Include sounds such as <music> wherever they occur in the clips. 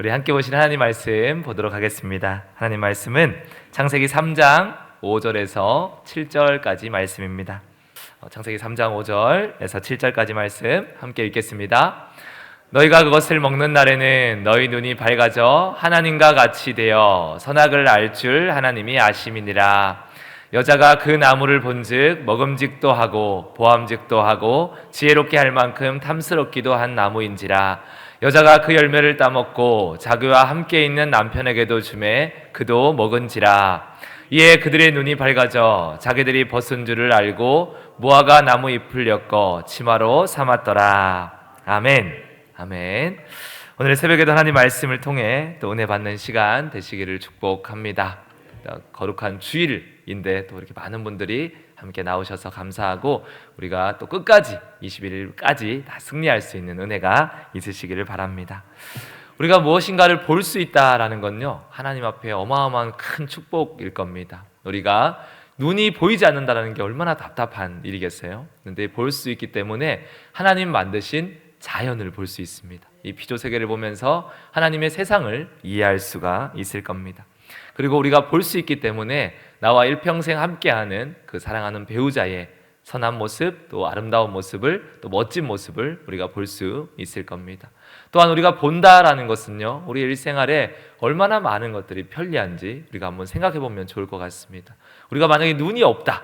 우리 함께 보신 하나님 말씀 보도록 하겠습니다. 하나님 말씀은 창세기 3장 5절에서 7절까지 말씀입니다. 어, 창세기 3장 5절에서 7절까지 말씀 함께 읽겠습니다. 너희가 그것을 먹는 날에는 너희 눈이 밝아져 하나님과 같이 되어 선악을 알 줄 하나님이 아심이니라. 여자가 그 나무를 본즉 먹음직도 하고 보암직도 하고 지혜롭게 할 만큼 탐스럽기도 한 나무인지라. 여자가 그 열매를 따먹고 자기와 함께 있는 남편에게도 주매 그도 먹은지라. 이에 그들의 눈이 밝아져 자기들이 벗은 줄을 알고 무화과 나무 잎을 엮어 치마로 삼았더라. 아멘. 아멘. 오늘 새벽에도 하나님 말씀을 통해 또 은혜 받는 시간 되시기를 축복합니다. 거룩한 주일인데 또 이렇게 많은 분들이 함께 나오셔서 감사하고 우리가 또 끝까지 21일까지 다 승리할 수 있는 은혜가 있으시기를 바랍니다. 우리가 무엇인가를 볼 수 있다라는 건요 하나님 앞에 어마어마한 큰 축복일 겁니다. 우리가 눈이 보이지 않는다라는 게 얼마나 답답한 일이겠어요. 근데 볼 수 있기 때문에 하나님 만드신 자연을 볼 수 있습니다. 이 피조 세계를 보면서 하나님의 세상을 이해할 수가 있을 겁니다. 그리고 우리가 볼 수 있기 때문에 나와 일평생 함께하는 그 사랑하는 배우자의 선한 모습, 또 아름다운 모습을, 또 멋진 모습을 우리가 볼 수 있을 겁니다. 또한 우리가 본다라는 것은요, 우리 일생활에 얼마나 많은 것들이 편리한지 우리가 한번 생각해 보면 좋을 것 같습니다. 우리가 만약에 눈이 없다,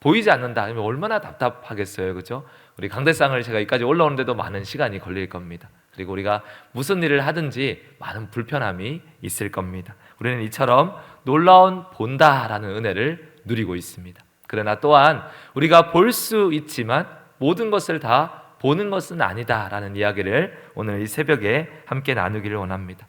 보이지 않는다, 그러면 얼마나 답답하겠어요, 그죠? 우리 강대상을 제가 여기까지 올라오는데도 많은 시간이 걸릴 겁니다. 그리고 우리가 무슨 일을 하든지 많은 불편함이 있을 겁니다. 우리는 이처럼 놀라운 본다라는 은혜를 누리고 있습니다. 그러나 또한 우리가 볼 수 있지만 모든 것을 다 보는 것은 아니다라는 이야기를 오늘 이 새벽에 함께 나누기를 원합니다.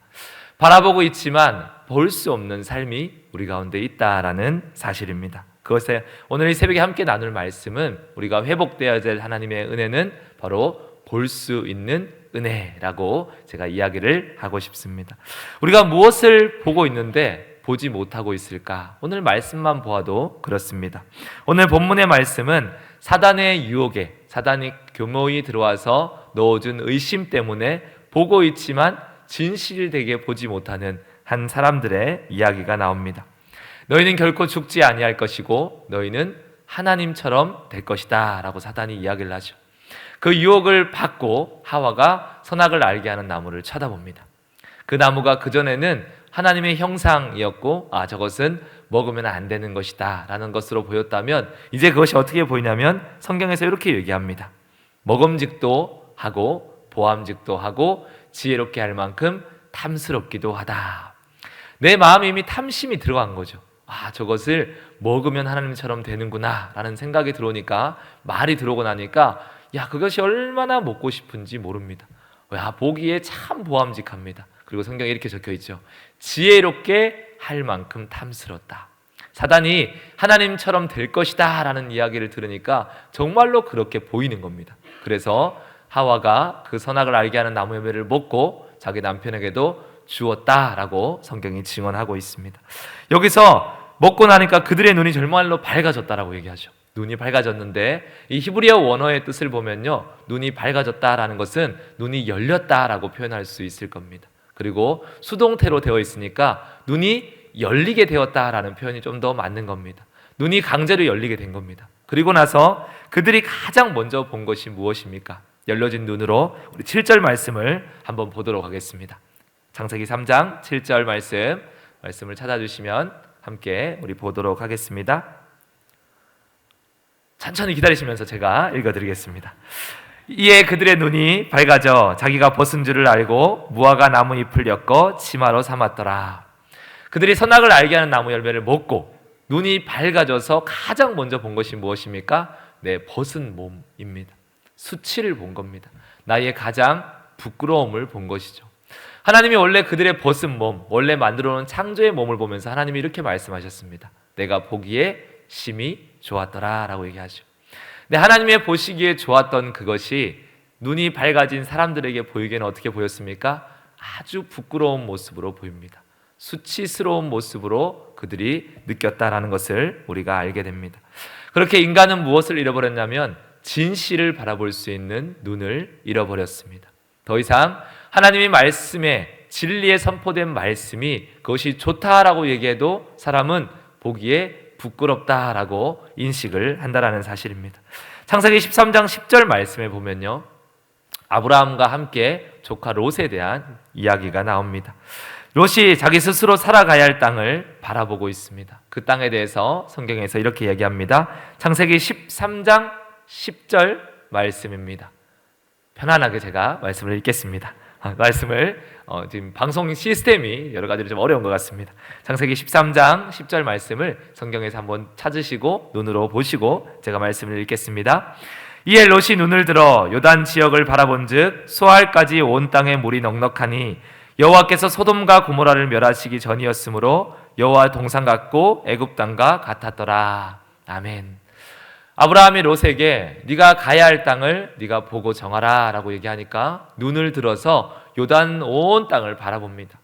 바라보고 있지만 볼 수 없는 삶이 우리 가운데 있다라는 사실입니다. 그것에 오늘 이 새벽에 함께 나눌 말씀은 우리가 회복되어야 될 하나님의 은혜는 바로 볼 수 있는 은혜라고 제가 이야기를 하고 싶습니다. 우리가 무엇을 보고 있는데 보지 못하고 있을까? 오늘 말씀만 보아도 그렇습니다. 오늘 본문의 말씀은 사단의 유혹에 사단이 교묘히 들어와서 넣어준 의심 때문에 보고 있지만 진실되게 보지 못하는 한 사람들의 이야기가 나옵니다. 너희는 결코 죽지 아니할 것이고 너희는 하나님처럼 될 것이다라고 사단이 이야기를 하죠. 그 유혹을 받고 하와가 선악을 알게 하는 나무를 쳐다봅니다. 그 나무가 그전에는 하나님의 형상이었고 아 저것은 먹으면 안 되는 것이다 라는 것으로 보였다면 이제 그것이 어떻게 보이냐면 성경에서 이렇게 얘기합니다. 먹음직도 하고 보암직도 하고 지혜롭게 할 만큼 탐스럽기도 하다. 내 마음에 이미 탐심이 들어간 거죠. 아, 저것을 먹으면 하나님처럼 되는구나 라는 생각이 들어오니까 말이 들어오고 나니까 야, 그것이 얼마나 먹고 싶은지 모릅니다. 야, 보기에 참 보암직합니다. 그리고 성경에 이렇게 적혀 있죠. 지혜롭게 할 만큼 탐스럽다. 사단이 하나님처럼 될 것이다 라는 이야기를 들으니까 정말로 그렇게 보이는 겁니다. 그래서 하와가 그 선악을 알게 하는 나무 열매를 먹고 자기 남편에게도 주었다라고 성경이 증언하고 있습니다. 여기서 먹고 나니까 그들의 눈이 정말로 밝아졌다라고 얘기하죠. 눈이 밝아졌는데 이 히브리어 원어의 뜻을 보면요. 눈이 밝아졌다라는 것은 눈이 열렸다라고 표현할 수 있을 겁니다. 그리고 수동태로 되어 있으니까 눈이 열리게 되었다라는 표현이 좀 더 맞는 겁니다. 눈이 강제로 열리게 된 겁니다. 그리고 나서 그들이 가장 먼저 본 것이 무엇입니까? 열려진 눈으로 우리 7절 말씀을 한번 보도록 하겠습니다. 창세기 3장 7절 말씀 말씀을 찾아주시면 함께 우리 보도록 하겠습니다. 천천히 기다리시면서 제가 읽어드리겠습니다. 이에 그들의 눈이 밝아져 자기가 벗은 줄을 알고 무화과 나무 잎을 엮어 치마로 삼았더라. 그들이 선악을 알게 하는 나무 열매를 먹고 눈이 밝아져서 가장 먼저 본 것이 무엇입니까? 내 벗은 몸입니다. 수치를 본 겁니다. 나의 가장 부끄러움을 본 것이죠. 하나님이 원래 그들의 벗은 몸, 원래 만들어 놓은 창조의 몸을 보면서 하나님이 이렇게 말씀하셨습니다. 내가 보기에 심히 좋았더라라고 얘기하죠. 네, 하나님의 보시기에 좋았던 그것이 눈이 밝아진 사람들에게 보이기에는 어떻게 보였습니까? 아주 부끄러운 모습으로 보입니다. 수치스러운 모습으로 그들이 느꼈다라는 것을 우리가 알게 됩니다. 그렇게 인간은 무엇을 잃어버렸냐면 진실을 바라볼 수 있는 눈을 잃어버렸습니다. 더 이상 하나님의 말씀에 진리에 선포된 말씀이 그것이 좋다라고 얘기해도 사람은 보기에 부끄럽다라고 인식을 한다라는 사실입니다. 창세기 13장 10절 말씀에 보면요. 아브라함과 함께 조카 롯에 대한 이야기가 나옵니다. 롯이 자기 스스로 살아가야 할 땅을 바라보고 있습니다. 그 땅에 대해서 성경에서 이렇게 얘기합니다. 창세기 13장 10절 말씀입니다. 편안하게 제가 말씀을 읽겠습니다. 아, 말씀을 어, 지금 방송 시스템이 여러 가지로 좀 어려운 것 같습니다. 창세기 13장 10절 말씀을 성경에서 한번 찾으시고 눈으로 보시고 제가 말씀을 읽겠습니다. 이에 롯이 눈을 들어 요단 지역을 바라본즉 소알까지 온 땅에 물이 넉넉하니 여호와께서 소돔과 고모라를 멸하시기 전이었으므로 여호와 동상 같고 애굽 땅과 같았더라. 아멘. 아브라함이 롯에게 네가 가야 할 땅을 네가 보고 정하라라고 얘기하니까 눈을 들어서 요단 온 땅을 바라봅니다.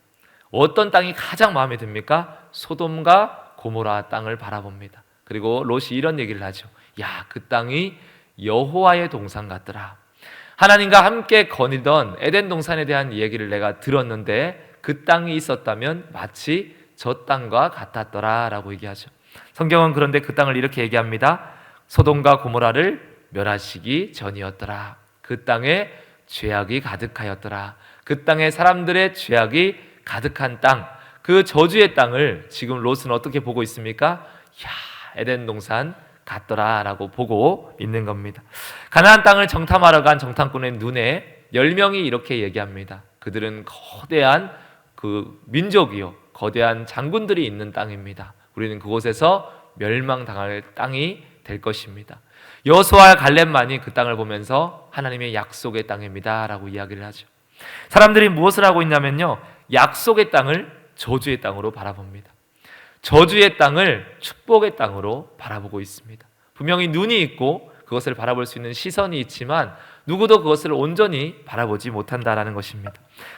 어떤 땅이 가장 마음에 듭니까? 소돔과 고모라 땅을 바라봅니다. 그리고 롯이 이런 얘기를 하죠. 야, 그 땅이 여호와의 동산 같더라. 하나님과 함께 거니던 에덴 동산에 대한 얘기를 내가 들었는데 그 땅이 있었다면 마치 저 땅과 같았더라라고 얘기하죠. 성경은 그런데 그 땅을 이렇게 얘기합니다. 소돔과 고모라를 멸하시기 전이었더라. 그 땅에 죄악이 가득하였더라. 그 땅에 사람들의 죄악이 가득한 땅, 그 저주의 땅을 지금 롯은 어떻게 보고 있습니까? 야, 에덴 동산 같더라라고 보고 있는 겁니다. 가나안 땅을 정탐하러 간 정탐꾼의 눈에 열 명이 이렇게 얘기합니다. 그들은 거대한 그 민족이요, 거대한 장군들이 있는 땅입니다. 우리는 그곳에서 멸망당할 땅이 될 것입니다. 여호수아와 갈렙만이 그 땅을 보면서 하나님의 약속의 땅입니다라고 이야기를 하죠. 사람들이 무엇을 하고 있냐면요. 약속의 땅을 저주의 땅으로 바라봅니다. 저주의 땅을 축복의 땅으로 바라보고 있습니다. 분명히 눈이 있고 그것을 바라볼 수 있는 시선이 있지만 누구도 그것을 온전히 바라보지 못한다라는 것입니다.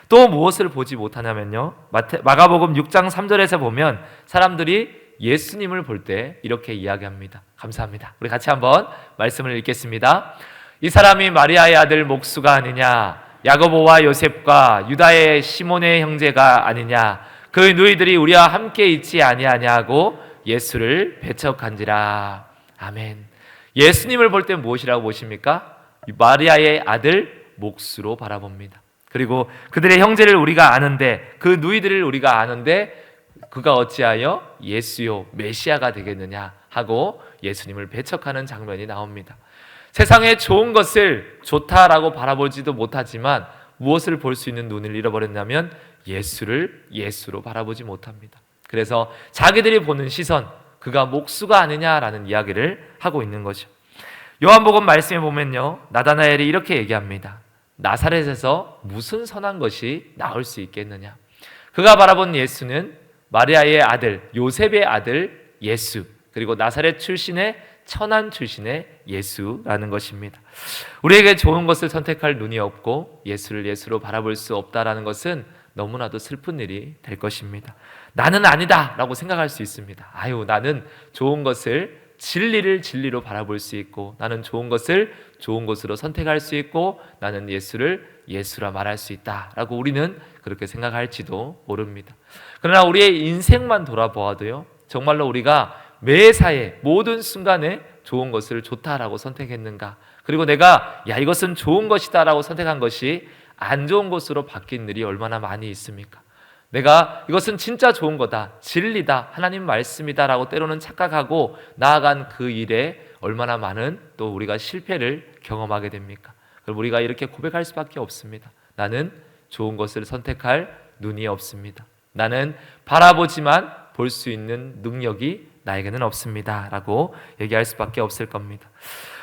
또 무엇을 보지 못하냐면요. 마태, 마가복음 6장 3절에서 보면 사람들이 예수님을 볼 때 이렇게 이야기합니다. 감사합니다. 우리 같이 한번 말씀을 읽겠습니다. 이 사람이 마리아의 아들 목수가 아니냐? 야고보와 요셉과 유다의 시몬의 형제가 아니냐? 그 누이들이 우리와 함께 있지 아니하냐고 예수를 배척한지라. 아멘. 예수님을 볼 때 무엇이라고 보십니까? 마리아의 아들 목수로 바라봅니다. 그리고 그들의 형제를 우리가 아는데 그 누이들을 우리가 아는데 그가 어찌하여 예수요 메시아가 되겠느냐 하고 예수님을 배척하는 장면이 나옵니다. 세상에 좋은 것을 좋다라고 바라보지도 못하지만 무엇을 볼 수 있는 눈을 잃어버렸냐면 예수를 예수로 바라보지 못합니다. 그래서 자기들이 보는 시선 그가 목수가 아니냐라는 이야기를 하고 있는 거죠. 요한복음 말씀에 보면요. 나다나엘이 이렇게 얘기합니다. 나사렛에서 무슨 선한 것이 나올 수 있겠느냐? 그가 바라본 예수는 마리아의 아들, 요셉의 아들 예수, 그리고 나사렛 출신의 천한 출신의 예수라는 것입니다. 우리에게 좋은 것을 선택할 눈이 없고 예수를 예수로 바라볼 수 없다라는 것은 너무나도 슬픈 일이 될 것입니다. 나는 아니다 라고 생각할 수 있습니다. 아유, 나는 좋은 것을 진리를 진리로 바라볼 수 있고 나는 좋은 것을 좋은 것으로 선택할 수 있고 나는 예수를 예수라 말할 수 있다라고 우리는 그렇게 생각할지도 모릅니다. 그러나 우리의 인생만 돌아보아도요. 정말로 우리가 매사에 모든 순간에 좋은 것을 좋다라고 선택했는가? 그리고 내가 야 이것은 좋은 것이다라고 선택한 것이 안 좋은 것으로 바뀐 일이 얼마나 많이 있습니까? 내가 이것은 진짜 좋은 거다, 진리다, 하나님 말씀이다라고 때로는 착각하고 나아간 그 일에 얼마나 많은 또 우리가 실패를 경험하게 됩니까? 그럼 우리가 이렇게 고백할 수밖에 없습니다. 나는 좋은 것을 선택할 눈이 없습니다. 나는 바라보지만 볼 수 있는 능력이 나에게는 없습니다 라고 얘기할 수밖에 없을 겁니다.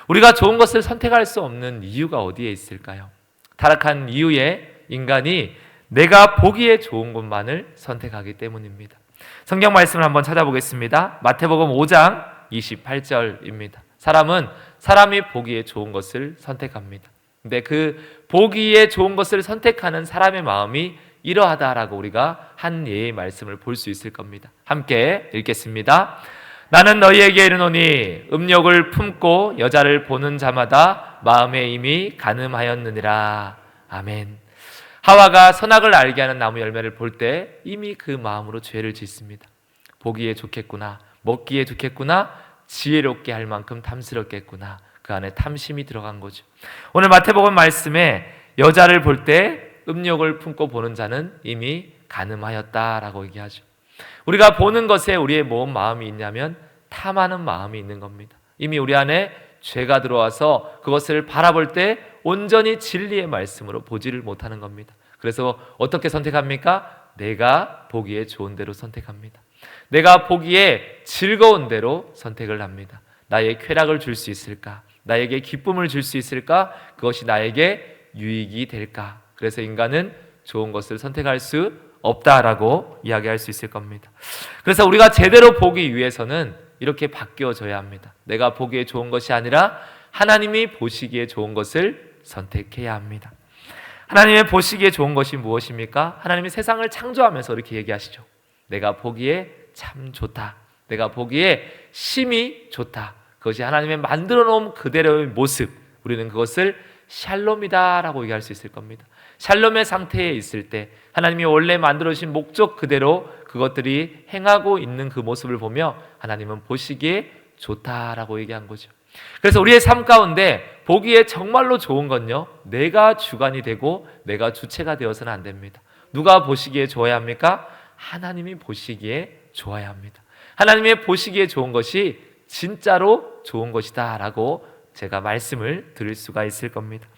우리가 좋은 것을 선택할 수 없는 이유가 어디에 있을까요? 타락한 이후에 인간이 내가 보기에 좋은 것만을 선택하기 때문입니다. 성경 말씀을 한번 찾아보겠습니다. 마태복음 5장 28절입니다. 사람은 사람이 보기에 좋은 것을 선택합니다. 근데 그 보기에 좋은 것을 선택하는 사람의 마음이 이러하다라고 우리가 한 예의 말씀을 볼 수 있을 겁니다. 함께 읽겠습니다. 나는 너희에게 이르노니 음욕을 품고 여자를 보는 자마다 마음에 이미 가늠하였느니라. 아멘. 하와가 선악을 알게 하는 나무 열매를 볼 때 이미 그 마음으로 죄를 짓습니다. 보기에 좋겠구나, 먹기에 좋겠구나, 지혜롭게 할 만큼 탐스럽겠구나. 그 안에 탐심이 들어간 거죠. 오늘 마태복음 말씀에 여자를 볼 때 음욕을 품고 보는 자는 이미 가늠하였다라고 얘기하죠. 우리가 보는 것에 우리의 뭔 마음이 있냐면 탐하는 마음이 있는 겁니다. 이미 우리 안에 죄가 들어와서 그것을 바라볼 때 온전히 진리의 말씀으로 보지를 못하는 겁니다. 그래서 어떻게 선택합니까? 내가 보기에 좋은 대로 선택합니다. 내가 보기에 즐거운 대로 선택을 합니다. 나의 쾌락을 줄 수 있을까? 나에게 기쁨을 줄 수 있을까? 그것이 나에게 유익이 될까? 그래서 인간은 좋은 것을 선택할 수 없다라고 이야기할 수 있을 겁니다. 그래서 우리가 제대로 보기 위해서는 이렇게 바뀌어져야 합니다. 내가 보기에 좋은 것이 아니라 하나님이 보시기에 좋은 것을 선택해야 합니다. 하나님의 보시기에 좋은 것이 무엇입니까? 하나님이 세상을 창조하면서 이렇게 얘기하시죠. 내가 보기에 참 좋다. 내가 보기에 심히 좋다. 그것이 하나님의 만들어 놓은 그대로의 모습. 우리는 그것을 샬롬이다라고 얘기할 수 있을 겁니다. 샬롬의 상태에 있을 때 하나님이 원래 만들어 주신 목적 그대로 그것들이 행하고 있는 그 모습을 보며 하나님은 보시기에 좋다라고 얘기한 거죠. 그래서 우리의 삶 가운데 보기에 정말로 좋은 건요. 내가 주관이 되고 내가 주체가 되어서는 안 됩니다. 누가 보시기에 좋아야 합니까? 하나님이 보시기에 좋아야 합니다. 하나님의 보시기에 좋은 것이 진짜로 좋은 것이다라고 제가 말씀을 드릴 수가 있을 겁니다.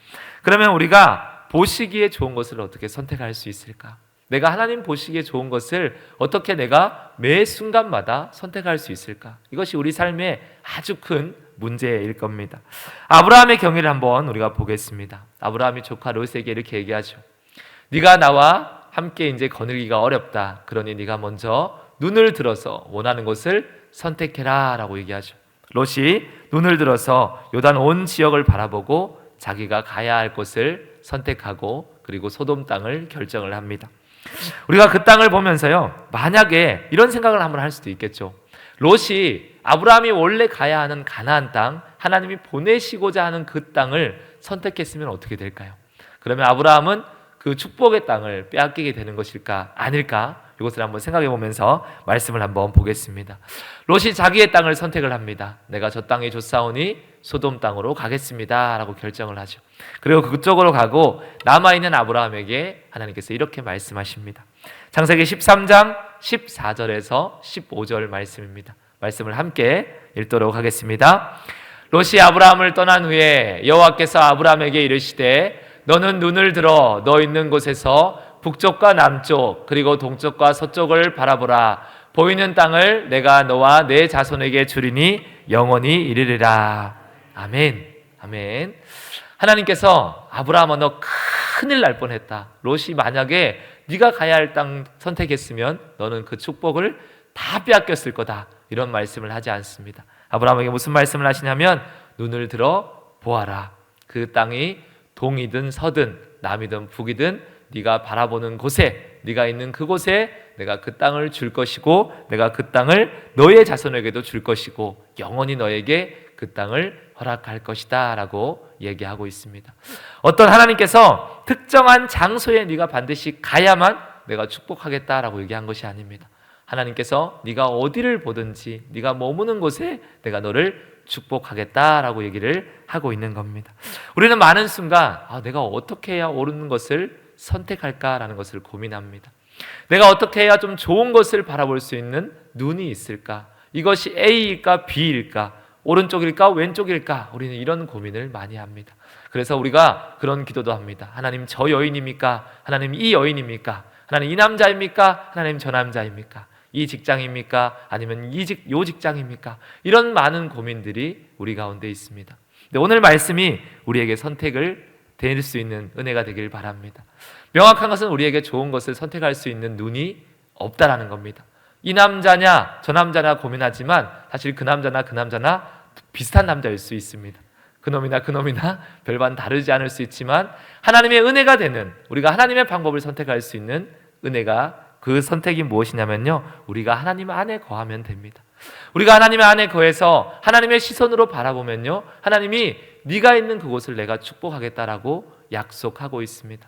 그러면 우리가 보시기에 좋은 것을 어떻게 선택할 수 있을까? 내가 하나님 보시기에 좋은 것을 어떻게 내가 매 순간마다 선택할 수 있을까? 이것이 우리 삶의 아주 큰 문제일 겁니다. 아브라함의 경위를 한번 우리가 보겠습니다. 아브라함이 조카 롯에게 이렇게 얘기하죠. 네가 나와 함께 이제 거느리기가 어렵다. 그러니 네가 먼저 눈을 들어서 원하는 것을 선택해라라고 얘기하죠. 롯이 눈을 들어서 요단 온 지역을 바라보고 자기가 가야 할 곳을 선택하고 그리고 소돔 땅을 결정을 합니다. 우리가 그 땅을 보면서요. 만약에 이런 생각을 한번 할 수도 있겠죠. 롯이 아브라함이 원래 가야 하는 가나안 땅, 하나님이 보내시고자 하는 그 땅을 선택했으면 어떻게 될까요? 그러면 아브라함은 그 축복의 땅을 빼앗기게 되는 것일까? 아닐까? 이것을 한번 생각해 보면서 말씀을 한번 보겠습니다. 롯이 자기의 땅을 선택을 합니다. 내가 저 땅이 좋사오니 소돔 땅으로 가겠습니다라고 결정을 하죠. 그리고 그쪽으로 가고 남아 있는 아브라함에게 하나님께서 이렇게 말씀하십니다. 창세기 13장 14절에서 15절 말씀입니다. 말씀을 함께 읽도록 하겠습니다. 롯이 아브라함을 떠난 후에 여호와께서 아브라함에게 이르시되 너는 눈을 들어 너 있는 곳에서 북쪽과 남쪽 그리고 동쪽과 서쪽을 바라보라 보이는 땅을 내가 너와 내 자손에게 주리니 영원히 이르리라 아멘. 아멘. 하나님께서 아브라함아 너 큰일 날 뻔했다. 롯이 만약에 네가 가야 할 땅 선택했으면 너는 그 축복을 다 빼앗겼을 거다. 이런 말씀을 하지 않습니다. 아브라함에게 무슨 말씀을 하시냐면 눈을 들어 보아라. 그 땅이 동이든 서든 남이든 북이든 네가 바라보는 곳에 네가 있는 그곳에 내가 그 땅을 줄 것이고 내가 그 땅을 너의 자손에게도 줄 것이고 영원히 너에게 그 땅을 허락할 것이다 라고 얘기하고 있습니다. 어떤 하나님께서 특정한 장소에 네가 반드시 가야만 내가 축복하겠다라고 얘기한 것이 아닙니다. 하나님께서 네가 어디를 보든지 네가 머무는 곳에 내가 너를 축복하겠다라고 얘기를 하고 있는 겁니다. 우리는 많은 순간 아, 내가 어떻게 해야 옳은 것을 선택할까라는 것을 고민합니다. 내가 어떻게 해야 좀 좋은 것을 바라볼 수 있는 눈이 있을까? 이것이 A일까 B일까? 오른쪽일까 왼쪽일까? 우리는 이런 고민을 많이 합니다. 그래서 우리가 그런 기도도 합니다. 하나님 저 여인입니까? 하나님 이 여인입니까? 하나님 이 남자입니까? 하나님 저 남자입니까? 이 직장입니까? 아니면 이 직, 요 직장입니까? 이런 많은 고민들이 우리 가운데 있습니다. 근데 오늘 말씀이 우리에게 선택을 될 수 있는 은혜가 되길 바랍니다. 명확한 것은 우리에게 좋은 것을 선택할 수 있는 눈이 없다라는 겁니다. 이 남자냐, 저 남자냐 고민하지만 사실 그 남자나 그 남자나 비슷한 남자일 수 있습니다. 그놈이나 그놈이나 <laughs> 별반 다르지 않을 수 있지만 하나님의 은혜가 되는 우리가 하나님의 방법을 선택할 수 있는 은혜가 그 선택이 무엇이냐면요. 우리가 하나님 안에 거하면 됩니다. 우리가 하나님 안에 거해서 하나님의 시선으로 바라보면요. 하나님이 네가 있는 그곳을 내가 축복하겠다라고 약속하고 있습니다.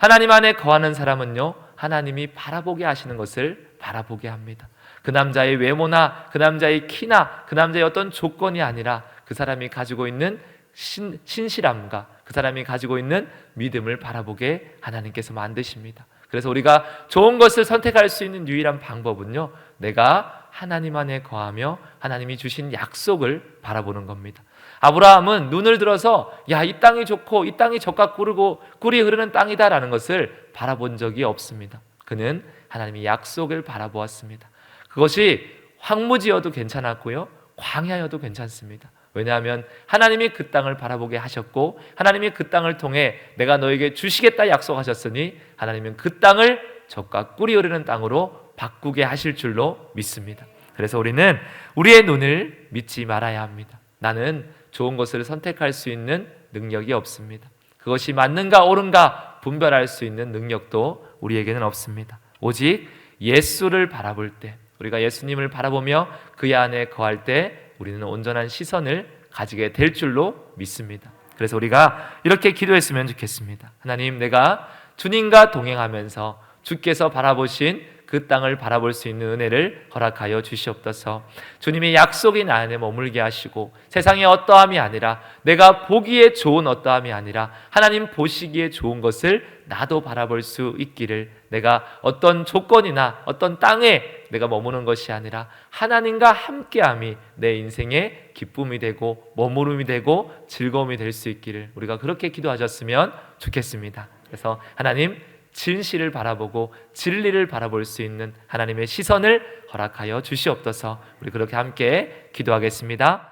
하나님 안에 거하는 사람은요, 하나님이 바라보게 하시는 것을 바라보게 합니다. 그 남자의 외모나 그 남자의 키나 그 남자의 어떤 조건이 아니라 그 사람이 가지고 있는 신, 신실함과 그 사람이 가지고 있는 믿음을 바라보게 하나님께서 만드십니다. 그래서 우리가 좋은 것을 선택할 수 있는 유일한 방법은요, 내가 하나님 안에 거하며 하나님이 주신 약속을 바라보는 겁니다. 아브라함은 눈을 들어서 야, 이 땅이 좋고 이 땅이 젖과 꿀이고 꿀이 흐르는 땅이다라는 것을 바라본 적이 없습니다. 그는 하나님의 약속을 바라보았습니다. 그것이 황무지여도 괜찮았고요. 광야여도 괜찮습니다. 왜냐하면 하나님이 그 땅을 바라보게 하셨고 하나님이 그 땅을 통해 내가 너에게 주시겠다 약속하셨으니 하나님은 그 땅을 젖과 꿀이 흐르는 땅으로 바꾸게 하실 줄로 믿습니다. 그래서 우리는 우리의 눈을 믿지 말아야 합니다. 나는 좋은 것을 선택할 수 있는 능력이 없습니다. 그것이 맞는가 옳은가 분별할 수 있는 능력도 우리에게는 없습니다. 오직 예수를 바라볼 때 우리가 예수님을 바라보며 그의 안에 거할 때 우리는 온전한 시선을 가지게 될 줄로 믿습니다. 그래서 우리가 이렇게 기도했으면 좋겠습니다. 하나님, 내가 주님과 동행하면서 주께서 바라보신 그 땅을 바라볼 수 있는 은혜를 허락하여 주시옵소서. 주님의 약속이 나 안에 머물게 하시고 세상의 어떠함이 아니라 내가 보기에 좋은 어떠함이 아니라 하나님 보시기에 좋은 것을 나도 바라볼 수 있기를 내가 어떤 조건이나 어떤 땅에 내가 머무는 것이 아니라 하나님과 함께함이 내 인생의 기쁨이 되고 머무름이 되고 즐거움이 될 수 있기를 우리가 그렇게 기도하셨으면 좋겠습니다. 그래서 하나님 진실을 바라보고 진리를 바라볼 수 있는 하나님의 시선을 허락하여 주시옵소서. 우리 그렇게 함께 기도하겠습니다.